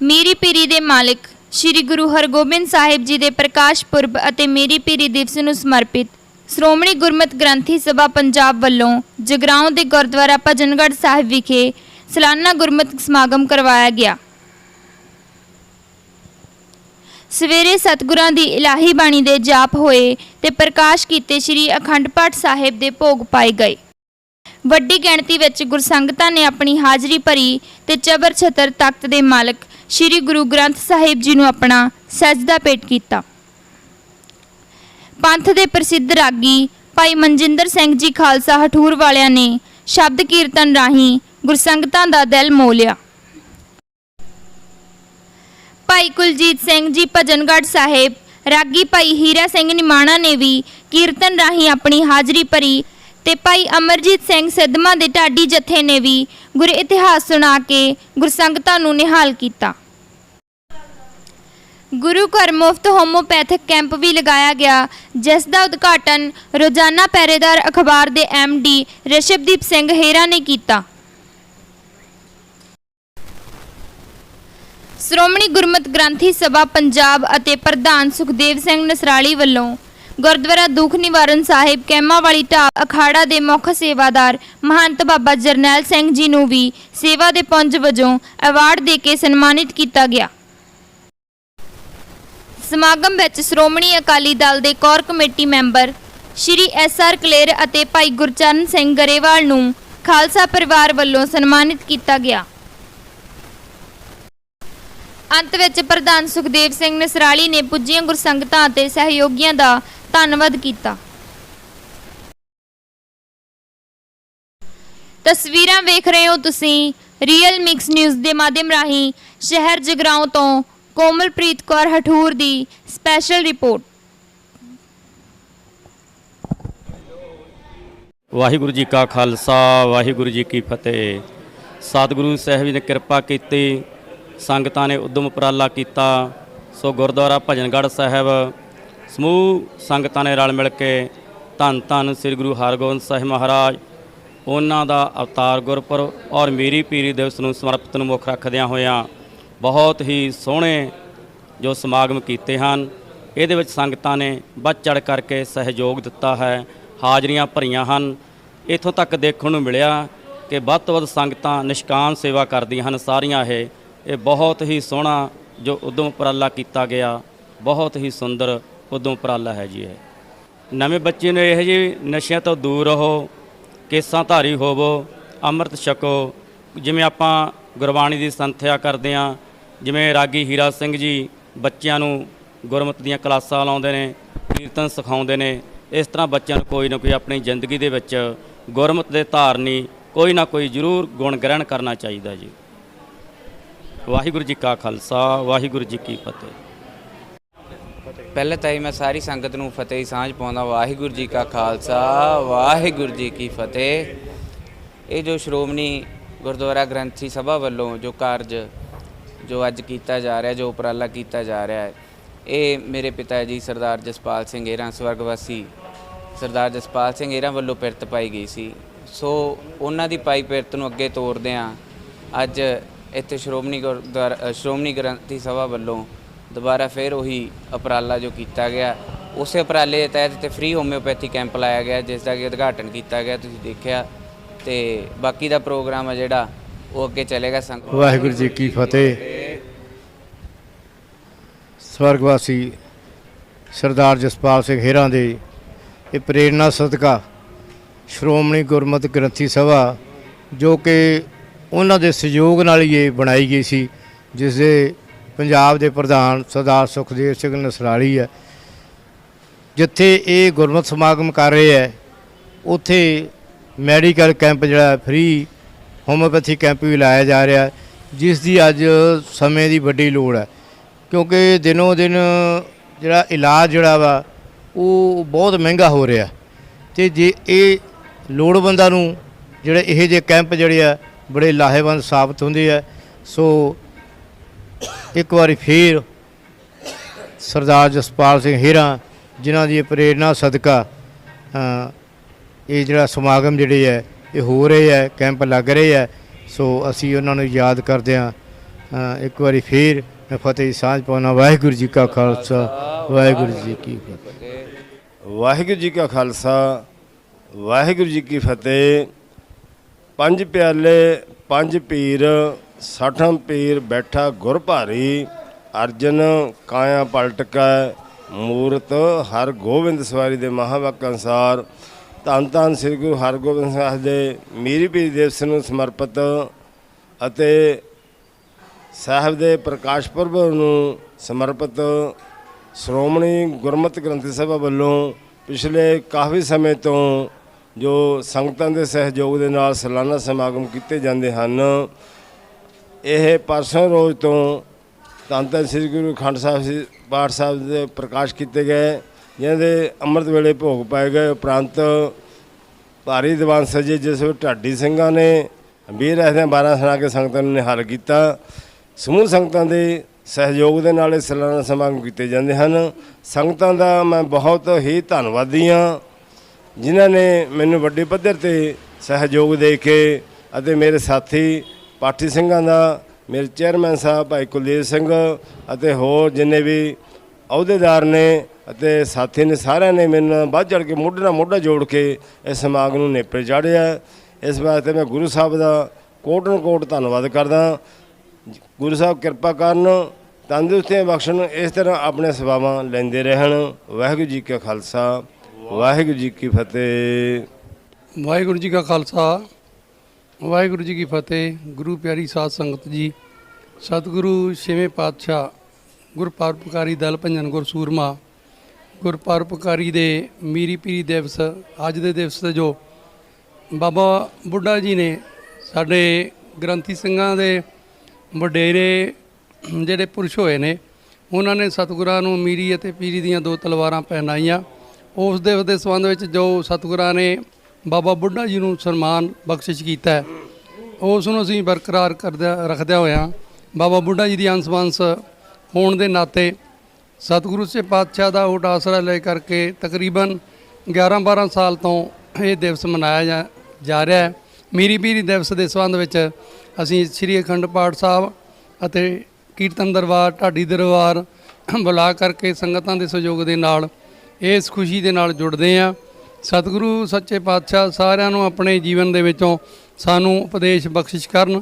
ਮੀਰੀ ਪੀਰੀ ਦੇ ਮਾਲਕ ਸ੍ਰੀ ਗੁਰੂ ਹਰਗੋਬਿੰਦ ਸਾਹਿਬ ਜੀ ਦੇ ਪ੍ਰਕਾਸ਼ ਪੁਰਬ ਅਤੇ ਮੀਰੀ ਪੀਰੀ ਦਿਵਸ ਨੂੰ ਸਮਰਪਿਤ ਸ਼੍ਰੋਮਣੀ ਗੁਰਮਤਿ ਗ੍ਰੰਥੀ ਸਭਾ ਪੰਜਾਬ ਵੱਲੋਂ ਜਗਰਾਉਂ ਦੇ ਗੁਰਦੁਆਰਾ ਭਜਨਗੜ੍ਹ ਸਾਹਿਬ ਵਿਖੇ ਸਾਲਾਨਾ ਗੁਰਮਤਿ ਸਮਾਗਮ ਕਰਵਾਇਆ ਗਿਆ। ਸਵੇਰੇ ਸਤਿਗੁਰਾਂ ਦੀ ਇਲਾਹੀ ਬਾਣੀ ਦੇ ਜਾਪ ਹੋਏ ਤੇ ਪ੍ਰਕਾਸ਼ ਕੀਤੇ ਸ੍ਰੀ ਅਖੰਡ ਪਾਠ ਸਾਹਿਬ ਦੇ ਭੋਗ ਪਾਏ ਗਏ। ਵੱਡੀ ਗਿਣਤੀ ਵਿੱਚ ਗੁਰਸੰਗਤਾਂ ਨੇ ਆਪਣੀ ਹਾਜ਼ਰੀ ਭਰੀ ਤੇ ਚਬਰ ਛਤਰ ਤਖਤ ਦੇ ਮਾਲਕ ਸ੍ਰੀ ਗੁਰੂ ਗ੍ਰੰਥ ਸਾਹਿਬ ਜੀ ਨੂੰ ਆਪਣਾ ਸਜਦਾ ਭੇਟ ਕੀਤਾ। ਪੰਥ ਦੇ ਪ੍ਰਸਿੱਧ ਰਾਗੀ ਭਾਈ ਮਨਜਿੰਦਰ ਸਿੰਘ ਜੀ ਖਾਲਸਾ ਹਠੂਰ ਵਾਲਿਆਂ ਨੇ ਸ਼ਬਦ ਕੀਰਤਨ ਰਾਹੀਂ ਗੁਰਸੰਗਤਾਂ ਦਾ ਦਿਲ ਮੋਲਿਆ ਭਾਈ ਕੁਲਜੀਤ ਸਿੰਘ ਜੀ ਭਜਨਗੜ੍ਹ ਸਾਹਿਬ, ਰਾਗੀ ਭਾਈ ਹੀਰਾ ਸਿੰਘ ਨਿਮਾਣਾ ਨੇ ਵੀ ਕੀਰਤਨ ਰਾਹੀਂ ਆਪਣੀ ਹਾਜ਼ਰੀ ਭਰੀ ਤੇ ਭਾਈ ਅਮਰਜੀਤ ਸਿੰਘ ਸਿੱਧਵਾਂ ਦੇ ਢਾਡੀ ਜਥੇ ਨੇ ਵੀ ਗੁਰ ਇਤਿਹਾਸ ਸੁਣਾ ਕੇ ਗੁਰਸੰਗਤਾਂ ਨੂੰ ਨਿਹਾਲ ਕੀਤਾ। ਗੁਰੂ ਘਰ ਮੁਫਤ ਹੋਮੋਪੈਥਿਕ ਕੈਂਪ ਵੀ ਲਗਾਇਆ ਗਿਆ, ਜਿਸ ਦਾ ਉਦਘਾਟਨ ਰੋਜ਼ਾਨਾ ਪਹਿਰੇਦਾਰ ਅਖਬਾਰ ਦੇ ਡੀ ਰਿਸ਼ਵਦੀਪ ਸਿੰਘ ਹੇਰਾ ਨੇ ਕੀਤਾ। ਸ਼੍ਰੋਮਣੀ ਗੁਰਮਤਿ ਗ੍ਰੰਥੀ ਸਭਾ ਪੰਜਾਬ ਅਤੇ ਪ੍ਰਧਾਨ ਸੁਖਦੇਵ ਸਿੰਘ ਨਸਰਾਲੀ ਵੱਲੋਂ ਗੁਰਦੁਆਰਾ ਦੁੱਖ ਨਿਵਾਰਨ ਸਾਹਿਬ ਕੈਮਾ ਵਾਲੀ ਢਾਬ ਅਖਾੜਾ ਦੇ ਮੁੱਖ ਸੇਵਾਦਾਰ ਮਹੰਤ ਬਾਬਾ ਜਰਨੈਲ ਸਿੰਘ ਜੀ ਨੂੰ ਵੀ ਸੇਵਾ ਦੇ ਪੁੰਜ ਵਜੋਂ ਅਵਾਰਡ ਦੇ ਕੇ ਸਨਮਾਨਿਤ ਕੀਤਾ ਗਿਆ। ਸਮਾਗਮ ਵਿੱਚ ਸ਼੍ਰੋਮਣੀ ਅਕਾਲੀ ਦਲ ਦੇ core committee member Shri S R Kaler ਅਤੇ ਭਾਈ ਗੁਰਚਰਨ ਸਿੰਘ ਗਰੇਵਾਲ ਨੂੰ ਖਾਲਸਾ ਪਰਿਵਾਰ ਵੱਲੋਂ ਸਨਮਾਨਿਤ ਕੀਤਾ ਗਿਆ। ਅੰਤ ਵਿੱਚ ਪ੍ਰਧਾਨ ਸੁਖਦੇਵ ਸਿੰਘ ਨਸਰਾਲੀ ਨੇ ਪੁੱਜੀਆਂ ਗੁਰਸੰਗਤਾਂ ਅਤੇ ਸਹਿਯੋਗੀਆਂ ਦਾ ਧੰਨਵਾਦ ਕੀਤਾ। ਤਸਵੀਰਾਂ ਵੇਖ ਰਹੇ ਹੋ ਤੁਸੀਂ ਰੀਅਲ ਮਿਕਸ ਨਿਊਜ਼ ਦੇ ਮਾਧਿਅਮ ਰਾਹੀਂ ਸ਼ਹਿਰ ਜਗਰਾਉਂ ਤੋਂ ਕੋਮਲਪ੍ਰੀਤ ਕੌਰ ਹਠੂਰ ਦੀ ਸਪੈਸ਼ਲ ਰਿਪੋਰਟ ਵਾਹਿਗੁਰੂ ਜੀ ਕਾ ਖਾਲਸਾ, ਵਾਹਿਗੁਰੂ ਜੀ ਕੀ ਫਤਿਹ। ਸਤਿਗੁਰੂ ਸਾਹਿਬ ਜੀ ਨੇ ਕਿਰਪਾ ਕੀਤੀ, ਸੰਗਤਾਂ ਨੇ ਉਦਮ ਉਪਰਾਲਾ ਕੀਤਾ। ਸੋ ਗੁਰਦੁਆਰਾ ਭਜਨਗੜ੍ਹ ਸਾਹਿਬ ਸਮੂਹ ਸੰਗਤਾਂ ਨੇ ਰਲ ਮਿਲ ਕੇ ਧੰਨ ਧੰਨ ਸ੍ਰੀ ਗੁਰੂ ਹਰਗੋਬਿੰਦ ਸਾਹਿਬ ਮਹਾਰਾਜ ਉਹਨਾਂ ਦਾ ਅਵਤਾਰ ਗੁਰਪੁਰਬ ਔਰ ਮੇਰੀ ਪੀਰੀ ਦਿਵਸ ਨੂੰ ਸਮਰਪਿਤ ਨੂੰ ਮੁੱਖ ਰੱਖਦਿਆਂ ਹੋਇਆਂ ਬਹੁਤ ਹੀ ਸੋਹਣੇ ਜੋ ਸਮਾਗਮ ਕੀਤੇ ਹਨ। ਇਹਦੇ ਵਿੱਚ ਸੰਗਤਾਂ ਨੇ ਵੱਧ ਚੜ ਕਰਕੇ ਸਹਿਯੋਗ ਦਿੱਤਾ ਹੈ। ਹਾਜ਼ਰੀਆਂ ਭਰੀਆਂ ਹਨ। ਇਥੋਂ ਤੱਕ ਦੇਖਣ ਨੂੰ ਮਿਲਿਆ ਕਿ ਵੱਧ ਤੋਂ ਵੱਧ ਸੰਗਤਾਂ ਨਿਸ਼ਕਾਮ ਸੇਵਾ ਕਰਦੀਆਂ ਹਨ। ਸਾਰੀਆਂ ਇਹ ਇਹ ਬਹੁਤ ਹੀ ਸੋਹਣਾ ਜੋ ਉਦਮ ਉਪਰਾਲਾ ਕੀਤਾ ਗਿਆ। ਬਹੁਤ ਹੀ ਸੁੰਦਰ ਉਦੋਂ ਉਪਰਾਲਾ ਹੈ ਜੀ ਇਹ। ਨਵੇਂ ਬੱਚੇ ਨੂੰ ਇਹ ਜੀ ਨਸ਼ਿਆਂ ਤੋਂ ਦੂਰ ਰਹੋ, ਕੇਸਾਂ ਧਾਰੀ ਹੋਵੋ, ਅੰਮ੍ਰਿਤ ਛਕੋ। ਜਿਵੇਂ ਆਪਾਂ ਗੁਰਬਾਣੀ ਦੀ ਸੰਥਿਆ ਕਰਦੇ ਹਾਂ, ਜਿਵੇਂ ਰਾਗੀ ਹੀਰਾ ਸਿੰਘ ਜੀ ਬੱਚਿਆਂ ਨੂੰ ਗੁਰਮਤਿ ਦੀਆਂ ਕਲਾਸਾਂ ਲਾਉਂਦੇ ਨੇ, ਕੀਰਤਨ ਸਿਖਾਉਂਦੇ ਨੇ, ਇਸ ਤਰ੍ਹਾਂ ਬੱਚਿਆਂ ਨੂੰ ਕੋਈ ਨਾ ਕੋਈ ਆਪਣੀ ਜ਼ਿੰਦਗੀ ਦੇ ਵਿੱਚ ਗੁਰਮਤ ਦੇ ਧਾਰਨੀ ਕੋਈ ਨਾ ਕੋਈ ਜ਼ਰੂਰ ਗੁਣ ਗ੍ਰਹਿਣ ਕਰਨਾ ਚਾਹੀਦਾ ਜੀ। ਵਾਹਿਗੁਰੂ ਜੀ ਕਾ ਖਾਲਸਾ, ਵਾਹਿਗੁਰੂ ਜੀ ਕੀ ਫਤਿਹ। ਪਹਿਲੇ ਤਾਂ ਹੀ ਮੈਂ ਸਾਰੀ ਸੰਗਤ ਨੂੰ ਫਤਿਹ ਦੀ ਸਾਂਝ ਪਾਉਂਦਾ, ਵਾਹਿਗੁਰੂ ਜੀ ਕਾ ਖਾਲਸਾ, ਵਾਹਿਗੁਰੂ ਜੀ ਕੀ ਫਤਿਹ। ਇਹ ਜੋ ਸ਼੍ਰੋਮਣੀ ਗੁਰਦੁਆਰਾ ਗ੍ਰੰਥੀ ਸਭਾ ਵੱਲੋਂ ਜੋ ਕਾਰਜ ਜੋ ਅੱਜ ਕੀਤਾ ਜਾ ਰਿਹਾ, ਜੋ ਉਪਰਾਲਾ ਕੀਤਾ ਜਾ ਰਿਹਾ ਹੈ, ਇਹ ਮੇਰੇ ਪਿਤਾ ਜੀ ਸਰਦਾਰ ਜਸਪਾਲ ਸਿੰਘ ਏਰਾਂ, ਸਵਰਗਵਾਸੀ ਸਰਦਾਰ ਜਸਪਾਲ ਸਿੰਘ ਏਰਾਂ ਵੱਲੋਂ ਪਿਰਤ ਪਾਈ ਗਈ ਸੀ। ਸੋ ਉਹਨਾਂ ਦੀ ਪਾਈ ਪਿਰਤ ਨੂੰ ਅੱਗੇ ਤੋਰਦੇ ਆ ਅੱਜ ਇੱਥੇ ਸ਼੍ਰੋਮਣੀ ਗੁਰਦੁਆਰਾ ਸ਼੍ਰੋਮਣੀ ਗ੍ਰੰਥੀ ਸਭਾ ਵੱਲੋਂ ਦੁਬਾਰਾ ਫਿਰ ਉਹੀ ਉਪਰਾਲਾ ਜੋ ਕੀਤਾ ਗਿਆ, ਉਸੇ ਉਪਰਾਲੇ ਦੇ ਤਹਿਤ ਤੇ ਫ੍ਰੀ ਹੋਮਿਓਪੈਥੀ ਕੈਂਪ ਲਾਇਆ ਗਿਆ, ਜਿਸ ਦਾ ਕਿ ਉਦਘਾਟਨ ਕੀਤਾ ਗਿਆ, ਤੁਸੀਂ ਦੇਖਿਆ ਤੇ ਬਾਕੀ ਦਾ ਪ੍ਰੋਗਰਾਮ ਆ ਜਿਹੜਾ, ਉਹ ਅੱਗੇ ਚੱਲੇਗਾ ਸੰਗ ਵਾਹਿਗੁਰੂ ਜੀ ਕੀ ਫਤਿਹ। ਸਵਰਗਵਾਸੀ ਸਰਦਾਰ ਜਸਪਾਲ ਸਿੰਘ ਹੇਰਾਂ ਦੇ ਇਹ ਪ੍ਰੇਰਣਾ ਸਦਕਾ ਸ਼੍ਰੋਮਣੀ ਗੁਰਮਤਿ ਗ੍ਰੰਥੀ ਸਭਾ, ਜੋ ਕਿ ਉਹਨਾਂ ਦੇ ਸਹਿਯੋਗ ਨਾਲ ਹੀ ਇਹ ਬਣਾਈ ਗਈ ਸੀ, ਜਿਸ ਦੇ ਪੰਜਾਬ ਦੇ ਪ੍ਰਧਾਨ ਸਰਦਾਰ ਸੁਖਦੇਵ ਸਿੰਘ ਨਸਰਾਲੀ ਹੈ। ਜਿੱਥੇ ਇਹ ਗੁਰਮਤਿ ਸਮਾਗਮ ਕਰ ਰਹੇ ਹੈ ਉੱਥੇ ਮੈਡੀਕਲ ਕੈਂਪ ਜਿਹੜਾ ਫ੍ਰੀ ਹੋਮੋਪੈਥੀ ਕੈਂਪ ਵੀ ਲਾਇਆ ਜਾ ਰਿਹਾ ਹੈ, ਜਿਸ ਦੀ ਅੱਜ ਸਮੇਂ ਦੀ ਵੱਡੀ ਲੋੜ ਹੈ। ਕਿਉਂਕਿ ਦਿਨੋ ਦਿਨ ਜਿਹੜਾ ਇਲਾਜ ਜਿਹੜਾ ਵਾ ਉਹ ਬਹੁਤ ਮਹਿੰਗਾ ਹੋ ਰਿਹਾ ਤੇ ਜੇ ਇਹ ਲੋੜਵੰਦਾਂ ਨੂੰ ਜਿਹੜੇ ਇਹ ਜਿਹੇ ਕੈਂਪ ਜਿਹੜੇ ਆ ਬੜੇ ਲਾਹੇਵੰਦ ਸਾਬਤ ਹੁੰਦੇ ਆ ਸੋ ਇੱਕ ਵਾਰੀ ਫੇਰ ਸਰਦਾਰ ਜਸਪਾਲ ਸਿੰਘ ਹੇਰਾ, ਜਿਨ੍ਹਾਂ ਦੀ ਇਹ ਪ੍ਰੇਰਣਾ ਸਦਕਾ ਇਹ ਜਿਹੜਾ ਸਮਾਗਮ ਜਿਹੜੇ ਹੈ, ਇਹ ਹੋ ਰਹੇ ਹੈ, ਕੈਂਪ ਲੱਗ ਰਹੇ ਹੈ, ਸੋ ਅਸੀਂ ਉਹਨਾਂ ਨੂੰ ਯਾਦ ਕਰਦੇ ਹਾਂ। ਇੱਕ ਵਾਰੀ ਫੇਰ ਮੈਂ ਫਤਿਹ ਦੀ ਸਾਂਝ ਪਾਉਣਾ ਵਾਹਿਗੁਰੂ ਜੀ ਕਾ ਖਾਲਸਾ, ਵਾਹਿਗੁਰੂ ਜੀ ਕੀ ਫਤਿਹ। ਵਾਹਿਗੁਰੂ ਜੀ ਕਾ ਖਾਲਸਾ, ਵਾਹਿਗੁਰੂ ਜੀ ਕੀ ਫਤਿਹ। ਪੰਜ ਪਿਆਲੇ, ਪੰਜ ਪੀਰ ਸਾਠਾਂ ਪੀਰ ਬੈਠਾ ਗੁਰ ਭਾਰੀ, ਅਰਜਨ ਕਾਇਆ ਪਲਟਕੈ, ਮੂਰਤ ਹਰ ਗੋਬਿੰਦ ਸਵਾਰੀ ਦੇ ਮਹਾਵਾਕ ਅਨਸਾਰ। ਧੰਨ ਧੰਨ ਸ੍ਰੀ ਗੁਰੂ ਹਰਗੋਬਿੰਦ ਸਾਹਿਬ ਦੇ ਮੀਰੀ ਪੀਰ ਦਿਵਸ ਨੂੰ ਸਮਰਪਿਤ ਅਤੇ ਸਾਹਿਬ ਦੇ ਪ੍ਰਕਾਸ਼ ਪੁਰਬ ਨੂੰ ਸਮਰਪਿਤ ਸ਼੍ਰੋਮਣੀ ਗੁਰਮਤਿ ਗ੍ਰੰਥੀ ਸਭਾ ਵੱਲੋਂ ਪਿਛਲੇ ਕਾਫੀ ਸਮੇਂ ਤੋਂ ਜੋ ਸੰਗਤਾਂ ਦੇ ਸਹਿਯੋਗ ਦੇ ਨਾਲ ਸਾਲਾਨਾ ਸਮਾਗਮ ਕੀਤੇ ਜਾਂਦੇ ਹਨ ਇਹ ਪਰਸੋਂ ਰੋਜ਼ ਤੋਂ ਧੰਨ ਧੰਨ ਸ੍ਰੀ ਗੁਰੂ ਖੰਡ ਸਾਹਿਬ ਜੀ, ਪਾਠ ਸਾਹਿਬ ਦੇ ਪ੍ਰਕਾਸ਼ ਕੀਤੇ ਗਏ, ਜਿਨ੍ਹਾਂ ਦੇ ਅੰਮ੍ਰਿਤ ਵੇਲੇ ਭੋਗ ਪਾਏ ਗਏ। ਉਪਰੰਤ ਭਾਰੀ ਦੀਵਾਨ ਸਜੇ ਜਿਸ ਵਿੱਚ ਢਾਡੀ ਸਿੰਘਾਂ ਨੇ ਵੀਰ ਰਹਿਦੇ 12 ਸੁਣਾ ਕੇ ਸੰਗਤਾਂ ਨੂੰ ਨਿਹਾਲ ਕੀਤਾ। ਸਮੂਹ ਸੰਗਤਾਂ ਦੇ ਸਹਿਯੋਗ ਦੇ ਨਾਲ ਇਹ ਸਾਲਾਨਾ ਸਮਾਗਮ ਕੀਤੇ ਜਾਂਦੇ ਹਨ। ਸੰਗਤਾਂ ਦਾ ਮੈਂ ਬਹੁਤ ਹੀ ਧੰਨਵਾਦੀ ਹਾਂ, ਜਿਨ੍ਹਾਂ ਨੇ ਮੈਨੂੰ ਵੱਡੇ ਪੱਧਰ ਤੇ ਸਹਿਯੋਗ ਦੇ ਕੇ ਅਤੇ ਮੇਰੇ ਸਾਥੀ ਪਾਠੀ ਸਿੰਘਾਂ ਦਾ, ਮੇਰੇ ਚੇਅਰਮੈਨ ਸਾਹਿਬ, ਭਾਈ ਕੁਲਦੀਪ ਸਿੰਘ ਅਤੇ ਹੋਰ ਜਿੰਨੇ ਵੀ ਅਹੁਦੇਦਾਰ ਨੇ ਅਤੇ ਸਾਥੀ ਨੇ, ਸਾਰਿਆਂ ਨੇ ਮੇਰੇ ਨਾਲ ਵੱਧ ਚੜ ਕੇ ਮੋਢੇ ਨਾਲ ਮੋਢਾ ਜੋੜ ਕੇ ਇਸ ਸਮਾਗਮ ਨੂੰ ਨੇਪਰੇ ਚਾੜਿਆ ਇਸ ਵਾਸਤੇ ਮੈਂ ਗੁਰੂ ਸਾਹਿਬ ਦਾ ਕੋਟਨ ਕੋਟ ਧੰਨਵਾਦ ਕਰਦਾ। ਗੁਰੂ ਸਾਹਿਬ ਕਿਰਪਾ ਕਰਨ, ਤੰਦਰੁਸਤੀਆਂ ਬਖਸ਼ਣ, ਇਸ ਤਰ੍ਹਾਂ ਆਪਣੇ ਸੇਵਾਵਾਂ ਲੈਂਦੇ ਰਹਿਣ। ਵਾਹਿਗੁਰੂ ਜੀ ਕਾ ਖਾਲਸਾ, ਵਾਹਿਗੁਰੂ ਜੀ ਕੀ ਫਤਿਹ। ਵਾਹਿਗੁਰੂ ਜੀ ਕਾ ਖਾਲਸਾ। ਵਾਹਿਗੁਰੂ ਜੀ ਕੀ ਫਤਿਹ, ਗੁਰੂ ਪਿਆਰੀ ਸਾਧ ਸੰਗਤ ਜੀ। ਸਤਿਗੁਰੂ ਛੇਵੇਂ ਪਾਤਸ਼ਾਹ ਗੁਰਪਰਪਕਾਰੀ ਦਲ ਭੰਜਨ ਗੁਰ ਸੂਰਮਾ, ਗੁਰਪਰਪਕਾਰੀ ਦੇ ਮੀਰੀ ਪੀਰੀ ਦਿਵਸ, ਅੱਜ ਦੇ ਦਿਵਸ ਤੇ ਜੋ ਬਾਬਾ ਬੁੱਢਾ ਜੀ ਨੇ ਸਾਡੇ ਗ੍ਰੰਥੀ ਸਿੰਘਾਂ ਦੇ ਵਡੇਰੇ ਜਿਹੜੇ ਪੁਰਸ਼ ਹੋਏ ਨੇ, ਉਹਨਾਂ ਨੇ ਸਤਿਗੁਰਾਂ ਨੂੰ ਮੀਰੀ ਅਤੇ ਪੀਰੀ ਦੀਆਂ ਦੋ ਤਲਵਾਰਾਂ ਪਹਿਨਾਈਆਂ। ਉਸ ਦਿਵਸ ਦੇ ਸੰਬੰਧ ਵਿੱਚ ਜੋ ਸਤਿਗੁਰਾਂ ਨੇ ਬਾਬਾ ਬੁੱਢਾ ਜੀ ਨੂੰ ਸਨਮਾਨ ਬਖਸ਼ਿਸ਼ ਕੀਤਾ ਹੈ। ਉਸ ਨੂੰ ਅਸੀਂ ਬਰਕਰਾਰ ਕਰਦਿਆਂ, ਰੱਖਦਿਆਂ ਹੋਇਆਂ ਬਾਬਾ ਬੁੱਢਾ ਜੀ ਦੀ ਅੰਸ਼ਵੰਸ ਹੋਣ ਦੇ ਨਾਤੇ ਸਤਿਗੁਰੂ ਸੇ ਪਾਤਸ਼ਾਹ ਦਾ ਓਟ ਆਸਰਾ ਲੈ ਕਰਕੇ ਤਕਰੀਬਨ 11-12 ਸਾਲ ਤੋਂ ਇਹ ਦਿਵਸ ਮਨਾਇਆ ਜਾ- ਜਾ ਰਿਹਾ ਹੈ। ਮੀਰੀ ਪੀਰੀ ਦਿਵਸ ਦੇ ਸੰਬੰਧ ਵਿੱਚ ਅਸੀਂ ਸ੍ਰੀ ਅਖੰਡ ਪਾਠ ਸਾਹਿਬ ਅਤੇ ਕੀਰਤਨ ਦਰਬਾਰ, ਢਾਡੀ ਦਰਬਾਰ ਬੁਲਾ ਕਰਕੇ ਸੰਗਤਾਂ ਦੇ ਸਹਿਯੋਗ ਦੇ ਨਾਲ ਇਸ ਖੁਸ਼ੀ ਦੇ ਨਾਲ ਜੁੜਦੇ ਹਾਂ। ਸਤਿਗੁਰੂ, ਸੱਚੇ ਪਾਤਸ਼ਾਹ ਸਾਰਿਆਂ ਨੂੰ ਆਪਣੇ ਜੀਵਨ ਦੇ ਵਿੱਚੋਂ ਸਾਨੂੰ ਉਪਦੇਸ਼ ਬਖਸ਼ਿਸ਼ ਕਰਨ।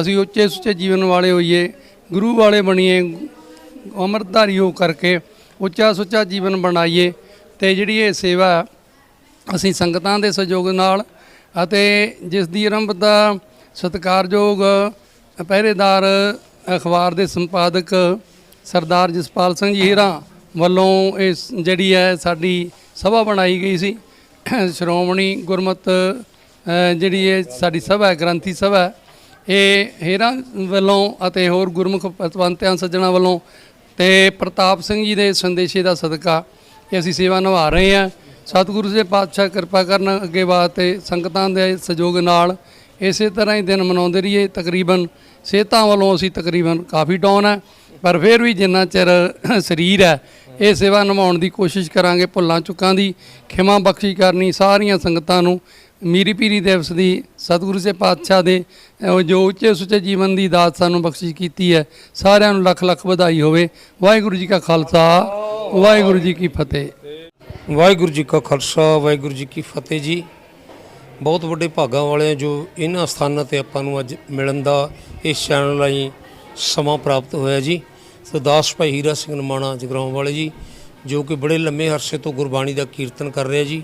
ਅਸੀਂ ਉੱਚੇ ਸੁੱਚੇ ਜੀਵਨ ਵਾਲੇ ਹੋਈਏ, ਗੁਰੂ ਵਾਲੇ ਬਣੀਏ ਅਮਰਧਾਰੀ ਹੋ ਕਰਕੇ ਉੱਚਾ ਸੁੱਚਾ ਜੀਵਨ ਬਣਾਈਏ ਤੇ ਜਿਹੜੀ ਇਹ ਸੇਵਾ ਅਸੀਂ ਸੰਗਤਾਂ ਦੇ ਸਹਿਯੋਗ ਨਾਲ ਅਤੇ ਜਿਸ ਦੀ ਆਰੰਭਤਾ ਸਤਿਕਾਰਯੋਗ ਪਹਿਰੇਦਾਰ, ਅਖਬਾਰ ਦੇ ਸੰਪਾਦਕ ਸਰਦਾਰ ਜਸਪਾਲ ਸਿੰਘ ਜੀ ਹੀਰਾ ਵੱਲੋਂ ਇਸ ਜਿਹੜੀ ਹੈ ਸਾਡੀ ਸਭਾ ਬਣਾਈ ਗਈ ਸੀ। ਸ਼੍ਰੋਮਣੀ ਗੁਰਮਤ ਜਿਹੜੀ ਇਹ ਸਾਡੀ ਸਭਾ ਹੈ ਗ੍ਰੰਥੀ ਸਭਾ ਹੈ, ਇਹ ਹੇਰਾਂ ਵੱਲੋਂ ਅਤੇ ਹੋਰ ਗੁਰਮੁਖ ਪਤਵੰਤਿਆਂ ਸੱਜਣਾ ਵੱਲੋਂ ਤੇ ਪ੍ਰਤਾਪ ਸਿੰਘ ਜੀ ਦੇ ਸੰਦੇਸ਼ੇ ਦਾ ਸਦਕਾ ਕਿ ਅਸੀਂ ਸੇਵਾ ਨਿਭਾ ਰਹੇ ਹਾਂ। ਸਤਿਗੁਰੂ ਜੀ ਪਾਤਸ਼ਾਹ ਕਿਰਪਾ ਕਰਨ ਅੱਗੇ ਵਾਸਤੇ ਸੰਗਤਾਂ ਦੇ ਸਹਿਯੋਗ ਨਾਲ ਇਸੇ ਤਰ੍ਹਾਂ ਹੀ ਦਿਨ ਮਨਾਉਂਦੇ ਰਹੀਏ। ਤਕਰੀਬਨ ਸਿਹਤਾਂ ਵੱਲੋਂ ਅਸੀਂ ਤਕਰੀਬਨ ਕਾਫੀ ਡਾਊਨ ਹੈ ਪਰ ਫਿਰ ਵੀ ਜਿੰਨਾ ਚਿਰ ਸਰੀਰ ਹੈ ਇਹ ਸੇਵਾ ਨਿਭਾਉਣ ਦੀ ਕੋਸ਼ਿਸ਼ ਕਰਾਂਗੇ, ਭੁੱਲਾਂ ਚੁੱਕਾਂ ਦੀ, ਖਿਮਾ ਬਖਸ਼ੀ ਕਰਨੀ, ਸਾਰੀਆਂ ਸੰਗਤਾਂ ਨੂੰ, ਮੀਰੀ ਪੀਰੀ ਦਿਵਸ ਦੀ, ਸਤਿਗੁਰੂ ਸੇ ਪਾਤਸ਼ਾਹ ਦੇ ਜੋ ਉੱਚੇ ਸੁੱਚੇ ਜੀਵਨ ਦੀ ਦਾਤ ਸਾਨੂੰ ਬਖਸ਼ਿਸ਼ ਕੀਤੀ ਹੈ, ਸਾਰਿਆਂ ਨੂੰ ਲੱਖ ਲੱਖ ਵਧਾਈ ਹੋਵੇ। ਵਾਹਿਗੁਰੂ ਜੀ ਕਾ ਖਾਲਸਾ, ਵਾਹਿਗੁਰੂ ਜੀ ਕੀ ਫਤਿਹ। ਵਾਹਿਗੁਰੂ ਜੀ ਕਾ ਖਾਲਸਾ, ਵਾਹਿਗੁਰੂ ਜੀ ਕੀ ਫਤਿਹ ਜੀ। ਬਹੁਤ ਵੱਡੇ ਭਾਗਾਂ ਵਾਲੇ ਆ ਜੋ ਇਹਨਾਂ ਸਥਾਨਾਂ ਤੇ ਆਪਾਂ ਨੂੰ ਅੱਜ ਮਿਲਣ ਦਾ ਇਸ ਚੈਨਲ ਰਾਹੀਂ ਸਮਾਂ ਪ੍ਰਾਪਤ ਹੋਇਆ ਜੀ। ਸਰਦਾਸ ਭਾਈ ਹੀਰਾ ਸਿੰਘ ਨਮਾਣਾ ਜਗਰਾਉਂ ਵਾਲੇ ਜੀ, ਜੋ ਕਿ ਬੜੇ ਲੰਮੇ ਅਰਸੇ ਤੋਂ ਗੁਰਬਾਣੀ ਦਾ ਕੀਰਤਨ ਕਰ ਰਿਹਾ ਜੀ।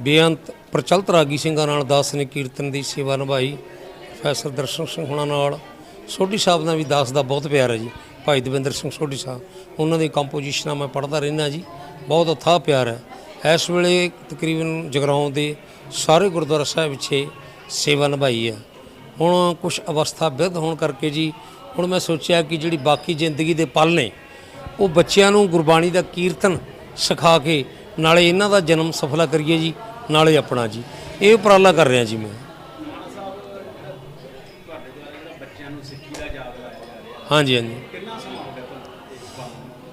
ਬੇਅੰਤ ਪ੍ਰਚਲਿਤ ਰਾਗੀ ਸਿੰਘਾਂ ਨਾਲ ਦਾਸ ਨੇ ਕੀਰਤਨ ਦੀ ਸੇਵਾ ਨਿਭਾਈ। ਪ੍ਰੋਫੈਸਰ ਦਰਸ਼ਨ ਸਿੰਘ ਹੁਣਾਂ ਨਾਲ, ਸੋਢੀ ਸਾਹਿਬ ਨਾਲ ਵੀ ਦਾਸ ਦਾ ਬਹੁਤ ਪਿਆਰ ਹੈ ਜੀ। ਭਾਈ ਦਵਿੰਦਰ ਸਿੰਘ ਸੋਢੀ ਸਾਹਿਬ, ਉਹਨਾਂ ਦੀ ਕੰਪੋਜੀਸ਼ਨਾਂ ਮੈਂ ਪੜ੍ਹਦਾ ਰਹਿੰਦਾ ਜੀ। ਬਹੁਤ ਅਥਾਹ ਪਿਆਰ ਹੈ। ਇਸ ਵੇਲੇ ਤਕਰੀਬਨ ਜਗਰਾਉਂ ਦੇ ਸਾਰੇ ਗੁਰਦੁਆਰਾ ਸਾਹਿਬ ਵਿਖੇ ਸੇਵਾ ਨਿਭਾਈ ਹੈ। ਹੁਣ ਕੁਝ ਅਵਸਥਾ ਵਿਰਧ ਹੋਣ ਕਰਕੇ ਜੀ ਹੁਣ ਮੈਂ ਸੋਚਿਆ ਕਿ ਜਿਹੜੀ ਬਾਕੀ ਜ਼ਿੰਦਗੀ ਦੇ ਪਲ ਨੇ, ਉਹ ਬੱਚਿਆਂ ਨੂੰ ਗੁਰਬਾਣੀ ਦਾ ਕੀਰਤਨ ਸਿਖਾ ਕੇ ਨਾਲੇ ਇਹਨਾਂ ਦਾ ਜਨਮ ਸਫਲਾ ਕਰੀਏ ਜੀ, ਨਾਲੇ ਆਪਣਾ ਜੀ। ਇਹ ਉਪਰਾਲਾ ਕਰ ਰਿਹਾ ਜੀ ਮੈਂ। ਹਾਂਜੀ ਹਾਂਜੀ।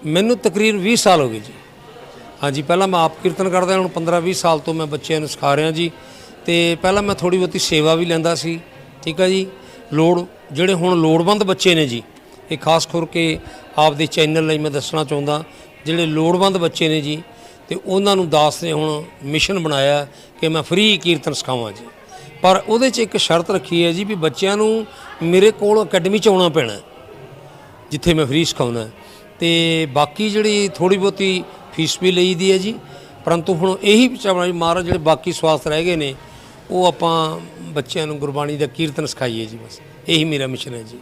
ਮੈਨੂੰ ਤਕਰੀਬਨ 20 ਸਾਲ ਹੋ ਗਏ ਜੀ। ਹਾਂਜੀ, ਪਹਿਲਾਂ ਮੈਂ ਆਪ ਕੀਰਤਨ ਕਰਦਾ ਹੁਣ 15 20 ਸਾਲ ਤੋਂ ਮੈਂ ਬੱਚਿਆਂ ਨੂੰ ਸਿਖਾ ਰਿਹਾ ਜੀ। ਤੇ ਪਹਿਲਾਂ ਮੈਂ ਥੋੜੀ ਬਹੁਤੀ ਸੇਵਾ ਵੀ ਲੈਂਦਾ ਸੀ, ਠੀਕ ਆ ਜੀ। ਲੋੜ ਜਿਹੜੇ ਹੁਣ ਲੋੜਵੰਦ ਬੱਚੇ ਨੇ ਜੀ, ਇਹ ਖਾਸ ਕਰਕੇ ਆਪਦੇ ਚੈਨਲ ਲਈ ਮੈਂ ਦੱਸਣਾ ਚਾਹੁੰਦਾ, ਜਿਹੜੇ ਲੋੜਵੰਦ ਬੱਚੇ ਨੇ ਜੀ, ਤੇ ਉਹਨਾਂ ਨੂੰ ਦਾਸ ਨੇ ਹੁਣ ਮਿਸ਼ਨ ਬਣਾਇਆ ਕਿ ਮੈਂ ਫ੍ਰੀ ਕੀਰਤਨ ਸਿਖਾਵਾਂ ਜੀ ਪਰ ਉਹਦੇ 'ਚ ਇੱਕ ਸ਼ਰਤ ਰੱਖੀ ਹੈ ਜੀ ਵੀ ਬੱਚਿਆਂ ਨੂੰ ਮੇਰੇ ਕੋਲ ਅਕੈਡਮੀ 'ਚ ਆਉਣਾ ਪੈਣਾ, ਜਿੱਥੇ ਮੈਂ ਫ੍ਰੀ ਸਿਖਾਉਣਾ ਹੈ। ਤੇ ਬਾਕੀ ਜਿਹੜੀ ਥੋੜੀ ਬਹੁਤੀ ਫੀਸ ਵੀ ਲਈ ਦੀ ਹੈ ਜੀ, ਪਰੰਤੂ ਹੁਣ ਇਹੀ ਚਾਹਣਾ ਮਹਾਰਾਜ ਜਿਹੜੇ ਬਾਕੀ ਸਵਾਸਥ ਰਹਿ ਗਏ ਨੇ, ਉਹ ਆਪਾਂ ਬੱਚਿਆਂ ਨੂੰ ਗੁਰਬਾਣੀ ਦਾ ਕੀਰਤਨ ਸਿਖਾਈਏ ਜੀ ਬਸ ਇਹੀ ਮੇਰਾ ਮਿਸ਼ਨ ਹੈ ਜੀ।